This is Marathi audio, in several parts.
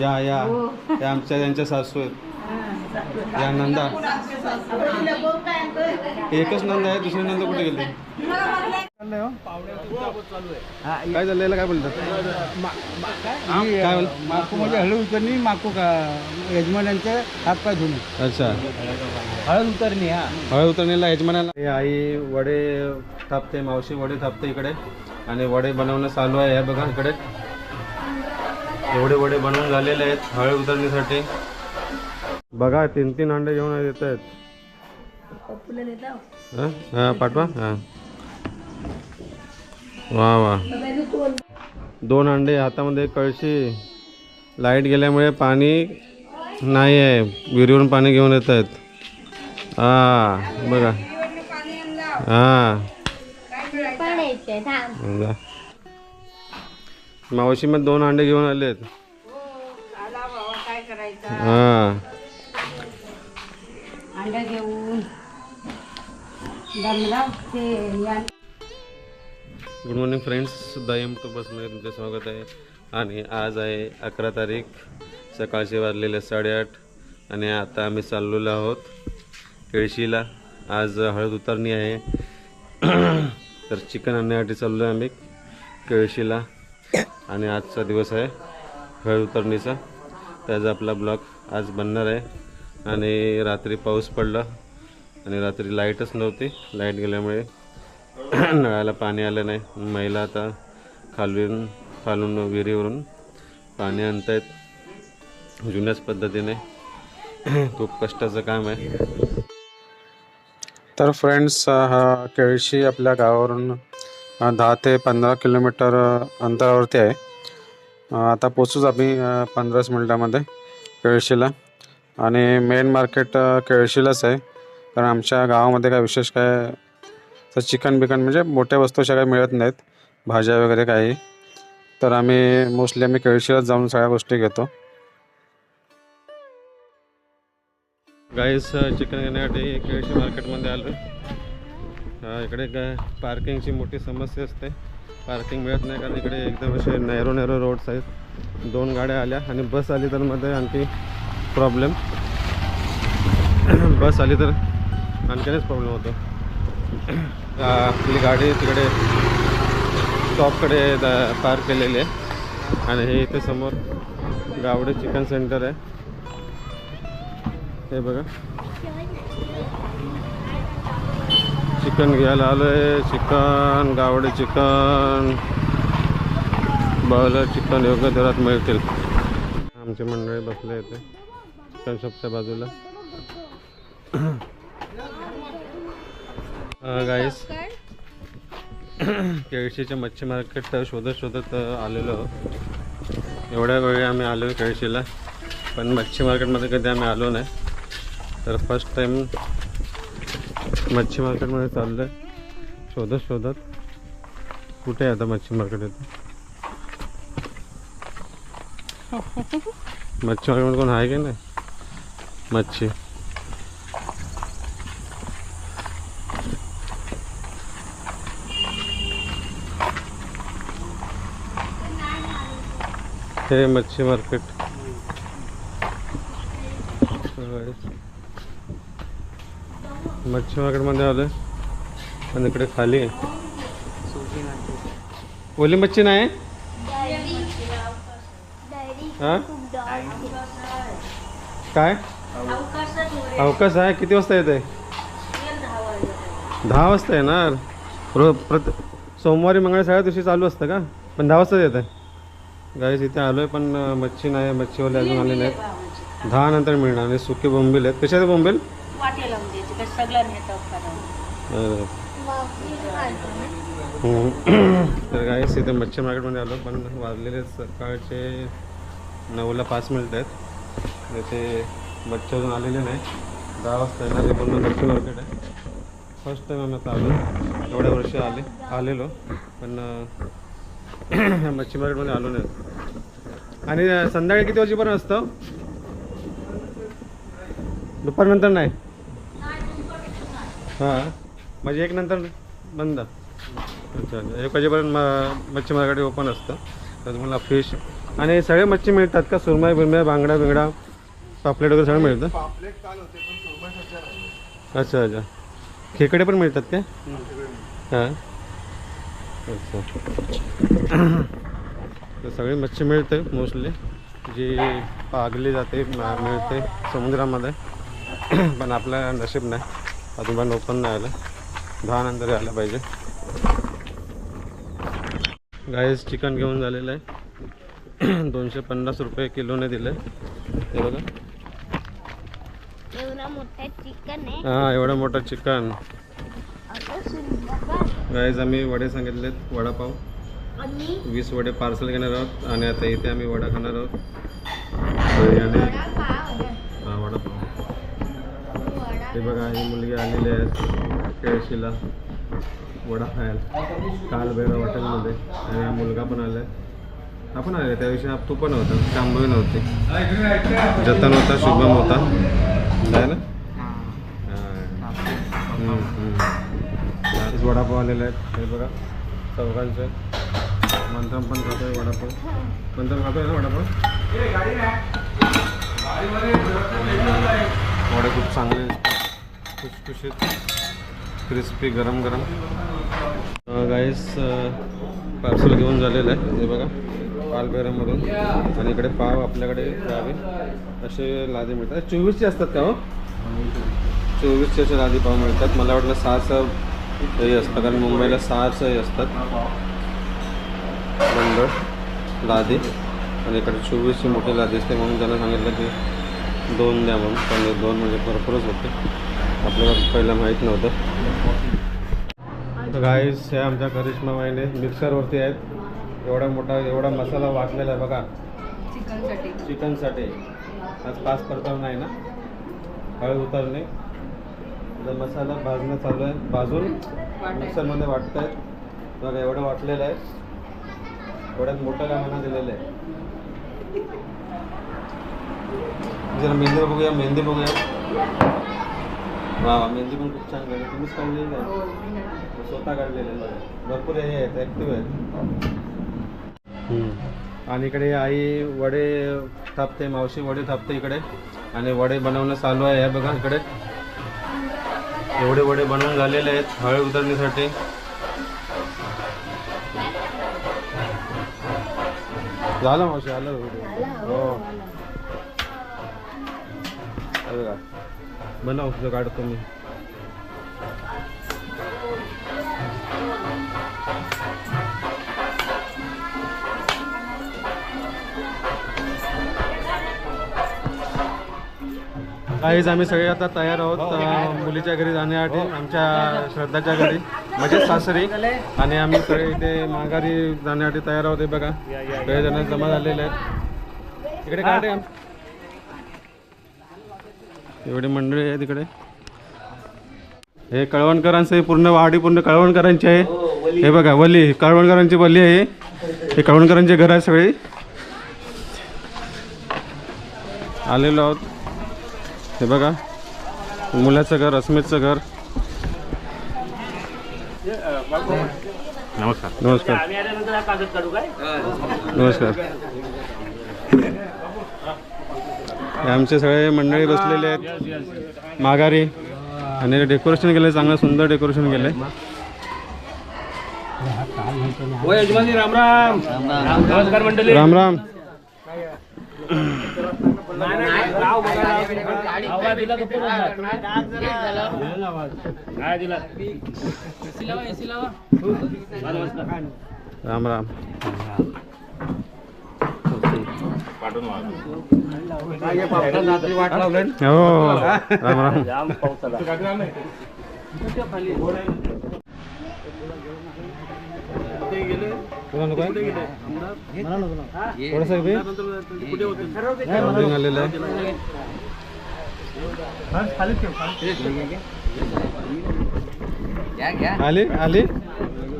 या या. या आमच्या त्यांच्या सासू आहेत. या नंदा. एकच नंदा आहे दुसरी नंदा कुठे गेली हो? काय चाललंय काय बोलतात? काय? बोल माकू म्हणजे हळद उतरणी माकू का यजमानांचे हातपाय धुणे. अच्छा. हळद उतरणी हा. हळद उतरणीला यजमानाला हे आई वडे थापते मावशी वडे थापते इकडे. आणि वडे बनवणं चालू आहे हे बघा इकडे. एवढे वडे बनवून झालेले आहेत हळद उतरणीसाठी. बघा तीन तीन अंडे घेऊन येत आहेत. हं? हा पाठवा. हां. वा वा. दोन अंडे हातामध्ये कळशी. लाइट गेल्यामुळे पाणी नाही आहे. विहिरीवरून पाणी घेऊन येत आहेत. हा बघा. हा. मावशी मग दोन अंडे घेऊन आलेत हा. अंडा घेऊन दमदाव ते या गुड मॉर्निंग फ्रेंड्स दयम टू बसमध्ये तुमचं स्वागत आहे. आणि आज आहे अकरा तारीख सकाळचे वाजलेले साडेआठ आणि आता आम्ही चाललेलो आहोत केळशीला. आज हळद उतरणी आहे. तर चिकन आणण्यासाठी चाललो आहे आम्ही केळशीला. आणि आजचा दिवस आहे हळद उतरणीचा. त्याचा आपला ब्लॉक आज बनणार आहे. आणि रात्री पाऊस पडला आणि रात्री लाईटच नव्हती. लाइट गेल्यामुळे नळाला पाणी आलं नाही. महिला आता खालून खालून विहिरीवरून पाणी आणतायत. जुन्याच पद्धतीने. खूप कष्टाचं काम आहे. तर फ्रेंड्स हा केळशी आपल्या गावावरून दहा ते पंधरा किलोमीटर अंतरावरती आहे. आता पोचूच आम्ही पंधराच मिनटामध्ये केळशीला. आणि मेन मार्केट केळशीलाच आहे. कारण आमच्या गावामध्ये काय विशेष काय तर चिकन बिकन म्हणजे मोठ्या वस्तू अशा काही मिळत नाहीत. भाज्या वगैरे काही. तर आम्ही मोस्टली आम्ही केळशीलाच जाऊन सगळ्या गोष्टी घेतो. गाईस चिकन घेण्यासाठी केळशी मार्केटमध्ये आलो आहे इकडे काय पार्किंगची मोठी समस्या असते. पार्किंग मिळत नाही कारण इकडे एकदम असे नॅरो नॅरो रोड्स आहेत. दोन गाड्या आल्या आणि बस आली तर मध्ये आणखी प्रॉब्लेम बस आली तर आणखीनच प्रॉब्लेम होतो. आपली गाडी तिकडे शॉपकडे पार्क केलेली आहे. आणि हे इथे समोर गावडे चिकन सेंटर आहे. हे बघा. चिकन घ्यायला आलो आहे chicken Gawade chicken boiler chicken योग्य दरात मिळतील. आमची मंडळी बसले इथे चिकन शॉपच्या बाजूला. गाईस केळशीच्या मच्छी मार्केट शोधत शोधत आलेलो एवढ्या वेळी आम्ही आलो केळशीला पण मच्छी मार्केटमध्ये कधी आम्ही आलो नाही. तर फर्स्ट टाईम मच्छी मार्केटमध्ये चाललं आहे शोधत शोधत. कुठे आहे आता मच्छी मार्केट येतं मच्छी मार्केटमध्ये कोण आहे की नाही? मच्छी. हे मच्छी मार्केट. मच्छी मार्केटमध्ये आलो आहे आणि इकडे खाली आहे. ओली मच्छी नाही? हा? काय? अवकाश आहे. किती वाजता येते दहा वाजता येणार. रोज प्रत सोमवारी मंगळ सगळ्या दिवशी चालू असतं का? पण दहा वाजताच येतं गाईस इथे आलो आहे पण मच्छी नाही मच्छीवाले अजून आले नाहीत. दहा नंतर मिळणार. आणि सुके बोंबील आहेत. कशाचे बोंबील? ते सगळं नेतं. तर गाईस इथे मच्छी मार्केटमध्ये आलो पण वाजलेले सकाळचे नऊला पाच मिनिट आहेत. ते मच्छी अजून आलेले नाही दहा वाजता येणार हे पूर्ण मच्छी मार्केट आहे. फर्स्ट टाईम आम्ही आता आलो. एवढ्या वर्ष आले आलेलो पण मच्छी मार्केटमध्ये आलो नाही. आणि संध्याकाळी किती वाजेपर्यंत असतं? दुपारनंतर नाही. हां. म्हणजे एक नंतर बंद. अच्छा अच्छा. एक वाजेपर्यंत म मच्छी मार्केट ओपन असतं. तर तुम्हाला फिश आणि सगळे मच्छी मिळतात का? सुरमई बिरमई बांगडा बिंगडा पापलेट वगैरे सगळं मिळतं? अच्छा अच्छा. खेकडे पण मिळतात काय हां. अच्छा. तर सगळी मच्छी मिळते मोस्टली. जी पागली जाते मा- मिळते समुद्रामध्ये. पण आपलं नशीब नाही. अजून पण ओपन नाही आलं. दहा नंतर यायला पाहिजे. गाईस चिकन घेऊन झालेलं आहे. दोनशे पन्नास रुपये किलोने दिले हे बघा. एवढा मोठा चिकन आहे. हां एवढं मोठं चिकन गाईज आम्ही वडे सांगितलेत वडापाव. वीस वडे पार्सल घेणार आहोत आणि आता इथे आम्ही वडा खाणार आहोत. आणि हे बघा ही मुलगी आलेली आहे केळशीला वडा खायला. काल बेरा हॉटेलमध्ये आणि हा मुलगा पण आलाय. आपण आले त्या दिवशी तू पण होता शांभवी नव्हती. जतन होता शुभम होता. आहे ना. आधीच वडापाव आलेले आहेत. हे बघा चौघांचे. मंथन पण खातोय वडापाव. मंथन खातोय ना वडापाव? वडे खूप चांगले खुशखुशीत क्रिस्पी गरम गरम गाईस पार्सल घेऊन झालेलं आहे. हे बघा पालघरमधून. आणि इकडे पाव आपल्याकडे द्यावे. असे लादी मिळतात. चोवीसचे असतात का हो? चोवीसचे असे लादी पाव मिळतात. मला वाटलं सहाचं हे असतं कारण मुंबईला सहाचं हे असतात. मंडळ लादी. आणि इकडे चोवीसची मोठी लादी असते म्हणून त्यांना सांगितलं की दोन द्या म्हणून. पण दोन म्हणजे भरपूरच होते. आपल्याला पहिलं माहीत नव्हतं. तर गाईस हे आमच्या करिश्मा माईने मिक्सरवरती आहेत. एवढा मोठा एवढा मसाला वाटलेला आहे बघा. चिकनसाठी. चिकनसाठी. आज पाच परताव नाही ना? हळद उतरणे आता मसाला भाजणं चालू आहे. भाजून मिक्सरमध्ये वाटत आहेत बघा एवढं वाटलेलं आहे. एवढ्यात मोठं कामाना दिलेलं आहे. जरा मेहंदी बघूया मेहंदी बघूया. वा वा मेहंदी पण खूप छान काढली. तुम्हीच काढलेली आहे? स्वतः काढलेलं आहे. भरपूर हे आहेत ॲक्टिव्ह आहेत. आणि इकडे आई वडे थापते मावशी वडे थापते इकडे. आणि वडे बनवणं चालू आहे हे बघा इकडे. एवढे वडे बनवून झालेले आहेत हळद उतरण्यासाठी झालं मावशी आलं. हो हे. बघा बनव तुझं काढतो मी काहीच आम्ही सगळे आता तयार आहोत अं, मुलीच्या घरी जाण्यासाठी आमच्या श्रद्धाच्या घरी म्हणजे सासरी. आणि आम्ही सगळे इथे माघारी जाण्यासाठी तयार आहोत हे बघा. सगळे जण जमा झालेले आहेत. इकडे काढे एवढी मंडळी आहे तिकडे. हे कळवणकरांचं हे पूर्ण वाडी पूर्ण कळवणकरांची आहे. हे बघा वली. कळवणकरांची वली आहे. हे कळवणकरांचे घर आहे सगळे. आलेलो आहोत. हे बघा मुलाचं घर अस्मितचं घर. नमस्कार. नमस्कार. नमस्कार. हे आमचे सगळे मंडळी बसलेले आहेत. माघारी. आणि डेकोरेशन केलं चांगलं सुंदर डेकोरेशन केलंय. राम राम. राम राम. हो राम राम आलेलं आहे आली आली.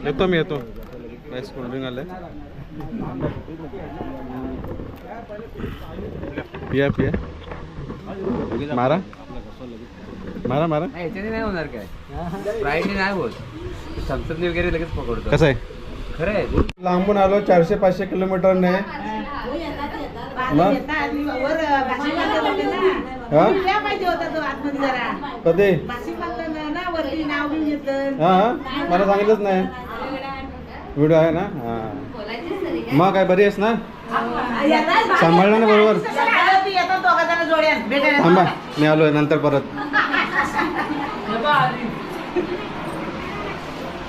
येतो मी येतो. कोल्ड्रिंक आलंय. पिया पिया. मारा. मारा मारा. याच्याने नाही होणार काय? फ्रायडे नाही होत. थम्सअपने वगैरे लगेच पकडतो. कसं आहे? खरं आहे लांबून आलो चारशे पाचशे किलोमीटरने मग हा? कधी? हा हा. मला सांगितलंच नाही. व्हिडिओ आहे ना? हा. मग काय बरी आहेस ना? सांभाळलं ना बरोबर. थांबा मी आलोय नंतर परत.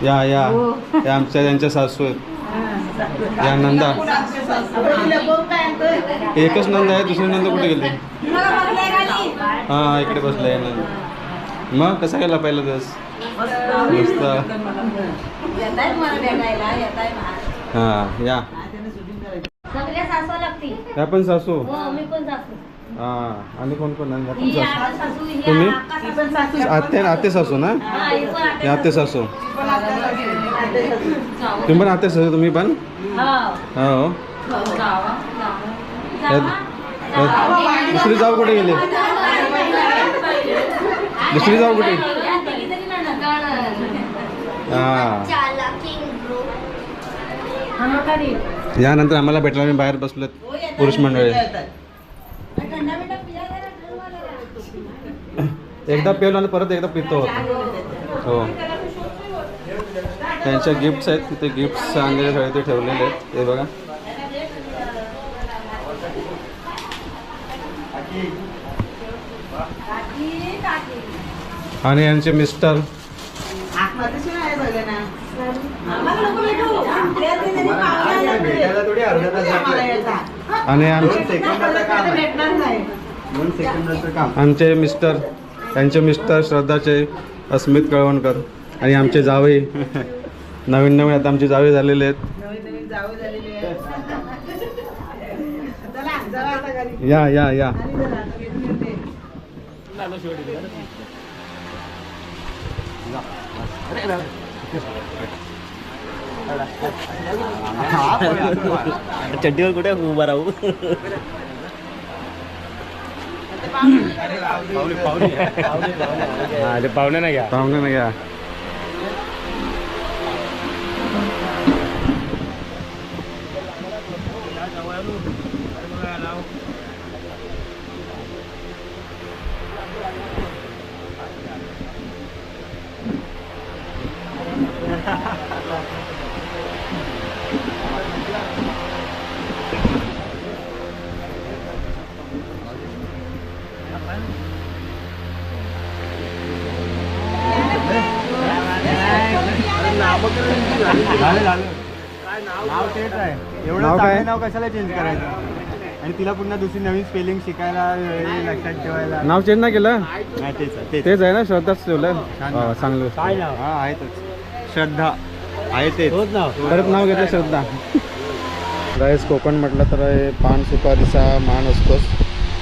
या या. या आमच्या त्यांच्या सासू आहेत. या नंदा. एकच नंदा आहे दुसरी नंदा कुठे गेली? हा इकडे बसलाय नंद. मग कसा गेला पहिला दिवस? मस्त. हा या. सगळ्या सासवा लागतील या पण सासू? हो मी पण सासू. हा आणि कोण कोण? आहे? या पण ही सासू. ही तुम्ही? आका सासू. आत्या आते सासू ना? हा, ही पण आते या आते सासू. तुम्ही पण आते सासू तुम्ही पण? हो. हो. जावा. दुसरी जाऊ कुठे गेली? दुसरी जाऊ कुठे? या तिघी तरी नणंद. हा. चाला किंग ब्रो हा, मग कधी? यानंतर आम्हाला भेटला मी बाहेर बसलोत पुरुष मंडळी. एकदा पेलो आणि परत एकदा पितो. हो त्यांच्या गिफ्ट्स आहेत तिथे गिफ्ट्स आणलेले सगळे ते ठेवलेले आहेत. ते बघा. आणि यांचे मिस्टर. आणि आमचे आमचे मिस्टर त्यांचे मिस्टर श्रद्धाचे अस्मित कळवणकर आणि आमचे जावे नवीन नवीन आता आमचे जावे झालेले आहेत. या या या. चड्डीवर कुठे उभा राहू? पाहुणे नाही घ्या. पाहुणे या नाव? तेच आहे. एवढं नाव काय? चांगलं नाव कशाला चेंज करायचं? आणि तिला पुन्हा दुसरी नवीन स्पेलिंग शिकायला हे लक्षात ठेवायला. नाव चेंज नाही केलं? नाही तेच आहे तेच तेच आहे ना? श्रद्धाच ठेवलं? हो, नाव. चांगलं. काय नाव? हा आहेतच श्रद्धा. आहे तेच. परत नाव घेतलं श्रद्धा. गाईस कोकण म्हटलं तर हे पान सुपारीचा मान असतोच.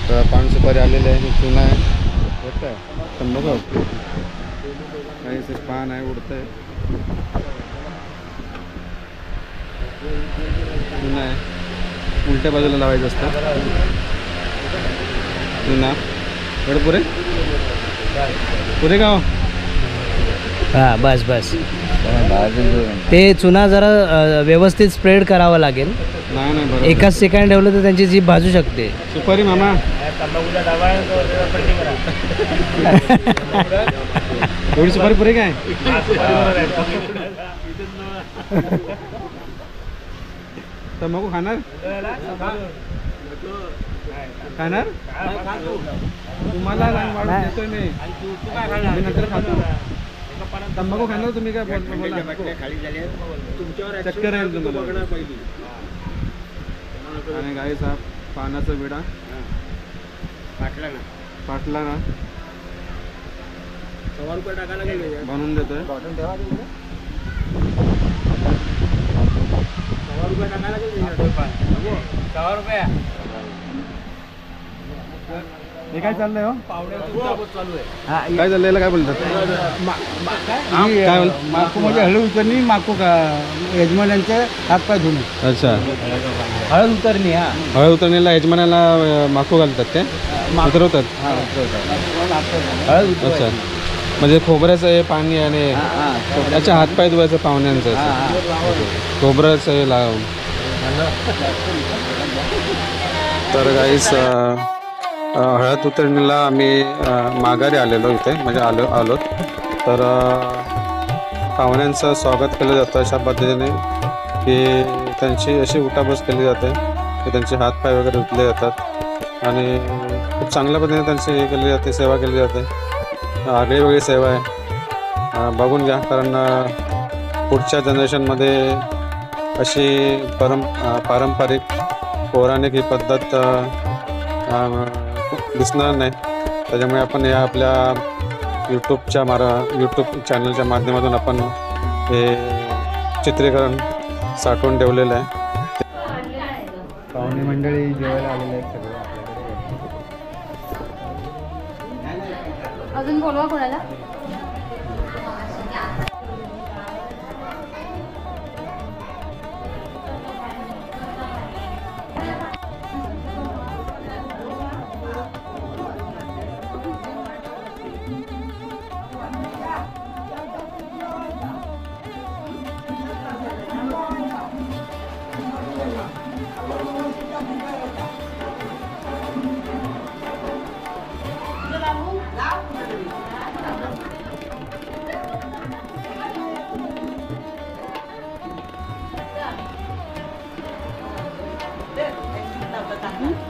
तर पान सुपारी आलेले आहे चुना आहे. होत आहे तंबाखू काहीच एक पान आहे उडत आहे चुना आहे. उलट्या बाजूला लावायचं असतं. चुना एवढं पुरे पुरे का हो? हा बस बस. ते चुना जरा अ, व्यवस्थित स्प्रेड करावं लागेल. नाही नाही बरोबर. एकाच ठिकाणी ठेवलं तर त्यांची जीभ भाजू शकते. सुपारी मामा. एवढी सुपारी पुरे काय? तंबाखू खाणार? खाणार? तुम्हाला नाही वाढून देतोय मी. नंतर खातो. तंबाखू खाणार तुम्ही काय. चक्कर आहे तुम्हाला. आणि गाई साहेब पानाचा विडा. पाटला ना. बनवून देतोय. हे काय चाललंय हो? काय काय बोलतात? माकू म्हणजे हळद उतरणी माकू का यजमानांचे हातपाय धुणे. अच्छा. हळद उतरणी हा. हळद उतरणीला यजमानाला माकू घालतात ते? उतरवतात? हळद अच्छा. म्हणजे खोबऱ्याचं हे पाणी आणि अच्छा हातपाय धुवायचं पाहुण्यांचं. खोबऱ्याचं हे. लावून. तर गाईस हळद उतरणीला आम्ही माघारी आलेलो इथे म्हणजे आलो आलोत तर पाहुण्यांचं स्वागत केलं जातं अशा पद्धतीने की त्यांची अशी उठाबस केली जाते की त्यांचे हातपाय वगैरे धुतले जातात. आणि खूप चांगल्या पद्धतीने त्यांची हे केली जाते सेवा केली जाते. आगळी वेगळी सेवा आहे. बघून घ्या कारण पुढच्या जनरेशनमध्ये अशी परम पारंपरिक पौराणिक ही पद्धत दिसणार नाही. त्याच्यामुळे आपण या आपल्या यूट्यूबच्या मारा यूट्यूब चॅनलच्या माध्यमातून आपण हे चित्रीकरण साठवून ठेवलेलं आहे. मुलीला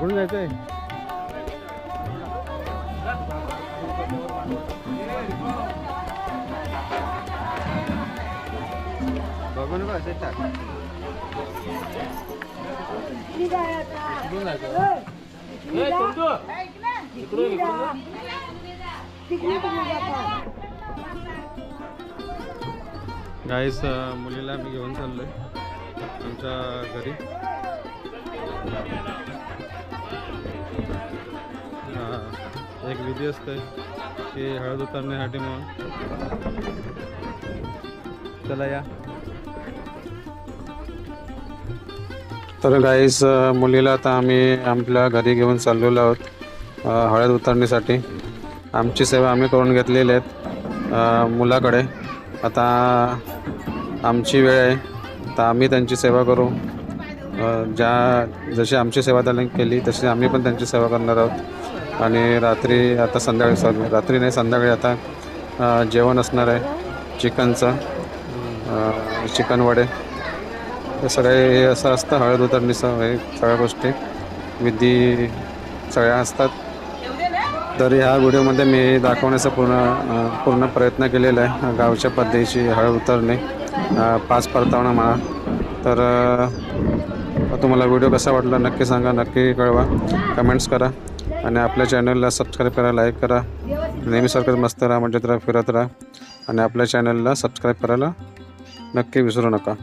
कुठून जायचंय. बघून बघ असे टाक गाईस मुलीला मी घेऊन चाललोय. आमच्या घरी. एक विधी असते की हळद उतरण्यासाठी म्हणून. चला या. तर गाईस मुलीला आता आम्ही आपल्या घरी घेऊन चाललेलो आहोत हळद उतरण्यासाठी. आमची सेवा आम्ही करून घेतलेली आहेत मुलाकडे. आता आमची वेळ आहे तर आम्ही त्यांची सेवा करू. ज्या जशी आमची सेवा त्यांनी केली तशी आम्ही पण त्यांची सेवा करणार आहोत. आणि रात्री आता संध्याकाळी सॉरी रात्री नाही संध्याकाळी आता जेवण असणार आहे चिकनचं चिकन वडे. हे सगळे हे असं असतं हळद उतरणीचं हे सगळ्या गोष्टी. विधी सगळ्या असतात. तर ह्या व्हिडिओमध्ये मी दाखवण्याचा पूर्ण पूर्ण प्रयत्न केलेला आहे. गावच्या पद्धतीची हळद उतरणे पाच परतावणा म्हणा. तर तुम्हाला व्हिडिओ कसा वाटला नक्की सांगा नक्की कळवा. कमेंट्स करा. आणि आपल्या चॅनलला सबस्क्राईब करा लाईक करा. नेहमीसारखंच मस्त राहा म्हणजे तर फिरत राहा. आणि आपल्या चॅनलला सबस्क्राईब करायला नक्की विसरू नका.